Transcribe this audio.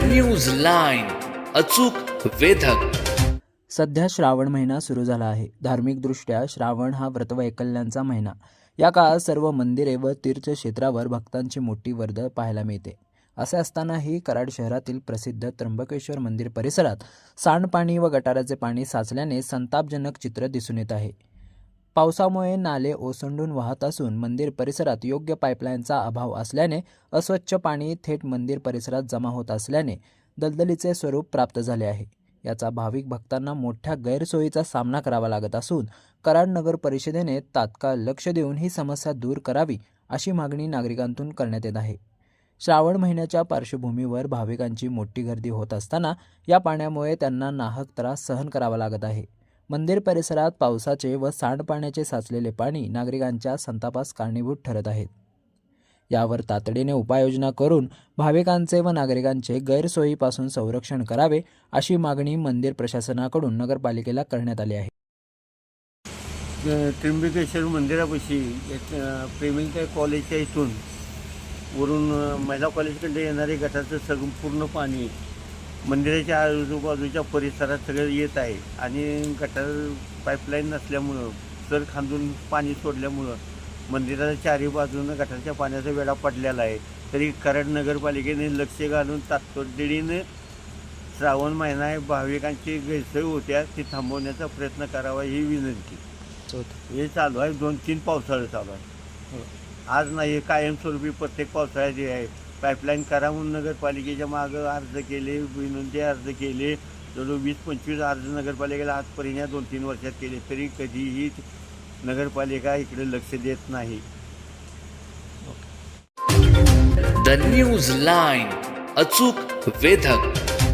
News line अचूक वेधक. सध्या श्रावण महिना सुरू झाला आहे. धार्मिकदृष्ट्या श्रावण हा व्रतवैकल्यांचा महिना. या काळात सर्व मंदिरे व तीर्थक्षेत्रावर भक्तांची मोठी वर्दळ पाहायला मिळते. असे असतानाही कराड शहरातील प्रसिद्ध त्र्यंबकेश्वर मंदिर परिसरात सांडपाणी व गटाराचे पाणी साचल्याने संतापजनक चित्र दिसून येत आहे. पावसामुळे नाले ओसंडून वाहत असून मंदिर परिसरात योग्य पाईपलाईनचा अभाव असल्याने अस्वच्छ पाणी थेट मंदिर परिसरात जमा होत असल्याने दलदलीचे स्वरूप प्राप्त झाले आहे. याचा भाविक भक्तांना मोठ्या गैरसोयीचा सामना करावा लागत असून कराड नगर परिषदेने तात्काळ लक्ष देऊन ही समस्या दूर करावी अशी मागणी नागरिकांतून करण्यात येत आहे. श्रावण महिन्याच्या पार्श्वभूमीवर भाविकांची मोठी गर्दी होत असताना या पाण्यामुळे त्यांना नाहक त्रास सहन करावा लागत आहे. मंदिर परिसरात पावसाचे व सांडपाण्याचे साचलेले पाणी नागरिकांच्या संतापास कारणीभूत ठरत आहेत. यावर तातडीने उपाययोजना करून भाविकांचे व नागरिकांचे गैरसोयीपासून संरक्षण करावे अशी मागणी मंदिर प्रशासनाकडून नगरपालिकेला करण्यात आली आहे. त्र्यंबकेश्वर मंदिरापाशी एक, प्रेमिलता कॉलेजच्या इथून वरून महिला कॉलेजकडे येणारे गटाचं सगळं पूर्ण पाणी मंदिराच्या आजूबाजूच्या परिसरात सगळं येत आहे. आणि गटार पाईपलाईन नसल्यामुळं सर खांदून पाणी सोडल्यामुळं मंदिराच्या चारी बाजूनं गटारच्या पाण्याचा वेढा पडलेला आहे. तरी कराड नगरपालिकेने लक्ष घालून तातडीने श्रावण महिना आहे. भाविकांची गैरसोय होत्या. ती थांबवण्याचा प्रयत्न करावा ही विनंती. हे चालू आहे. दोन तीन पावसाळे चालू आहे. आज नाही कायमस्वरूपी प्रत्येक पावसाळ्यात हे आहे. पाईपलाईन करा म्हणून नगरपालिकेच्या मागं अर्ज केले विनंती अर्ज केले. जवळजवळ वीस पंचवीस अर्ज नगरपालिकेला आजपर्यंत या दोन तीन वर्षात केले तरी कधीही नगरपालिका इकडे लक्ष देत नाही. द न्यूज लाईन अचूक वेधक.